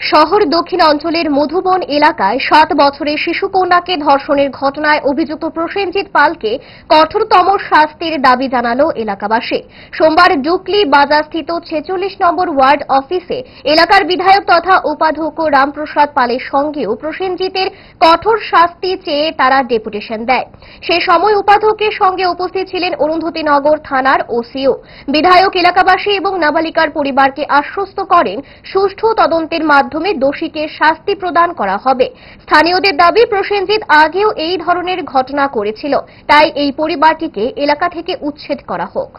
শহর দক্ষিণ অঞ্চলের মধুবন এলাকায় সাত বছরের শিশুকন্যাকে ধর্ষণের ঘটনায় অভিযুক্ত প্রসেনজিৎ পালকে কঠোরতম শাস্তির দাবি জানালো এলাকাবাসী। সোমবার ডুকলি বাজারস্থিত ছেচল্লিশ নম্বর ওয়ার্ড অফিসে এলাকার বিধায়ক তথা উপাধ্যক্ষ রামপ্রসাদ পালের সঙ্গেও প্রসেনজিতের কঠোর শাস্তি চেয়ে তারা ডেপুটেশন দেয়। সে সময় উপাধ্যক্ষের সঙ্গে উপস্থিত ছিলেন অরুন্ধতিনগর থানার ওসিও। বিধায়ক এলাকাবাসী এবং নাবালিকার পরিবারকে আশ্বস্ত করেন, সুষ্ঠু তদন্তের মাধ্যমে দোষীকে শাস্তি প্রদান করা হবে। স্থানীয়দের দাবি, প্রসেনজিৎ আগেও এই ধরনের ঘটনা করেছিল। তাই এই পরিবারটিকে এলাকা থেকে উচ্ছেদ করা হোক।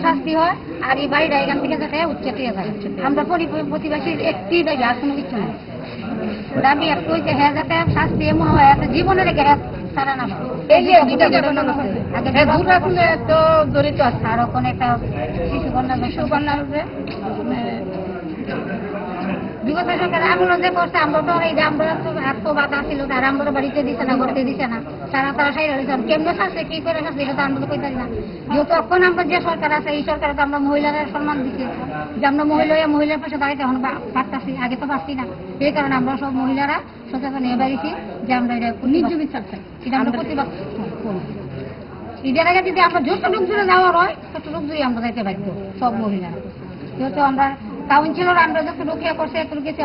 শাস্তি হয়, আর এই আমরা পরি- একটি তো জড়িত আছে। আর ওখানে একটা শিশু কন্যা শিশু কন্যা বিগত সরকার আমলো যে করছে আমরা তো এই যে আমরা তো এত বাধা ছিল তারা আমরা বাড়িতে দিছে না করতে দিছে না তারা তারা সাই রয়েছে কেমনে শাসে কি করে শাসে এটা তো আমরা তো কইতে না। যেহেতু এখন আমরা যে সরকার আছে এই সরকারে তো আমরা মহিলারা সম্মান দিচ্ছি। যে আমরা মহিলা মহিলার পাশে দাঁড়াইতে এখন পারতাছি আগে তো পারছি না। সেই কারণে আমরা সব মহিলারা সচেতন হয়ে বাড়িছি যে আমরা এটা নিজ বিচার চাই এটা আমরা প্রতিবাদ ঈদের আগে যদি আমরা যতটুক দূরে যাওয়ার হয় ততটুক দূরে আমরা যাইতে বাধ্য সব মহিলারা। যেহেতু আমরা কাউন্সিলর আমরা যতটুকু ইয়ে করছি এতটুকু কিছু।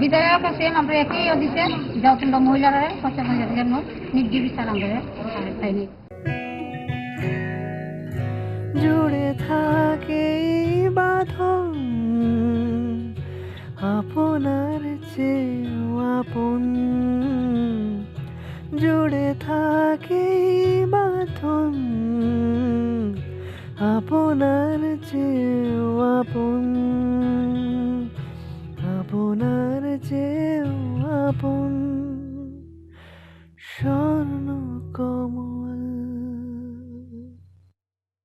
বিধায়ক সেম আমরা একই দিছে যাও তোমরা মহিলারা সচেতন যাতে যেন নির্জি বিচার আমরা জুড়ে থাকে বাঁধন আপনার চেয়েও আপন। জুড়ে থাকে বাঁধন আপনার চেয়েও আপন আপনার চেয়েও আপন সব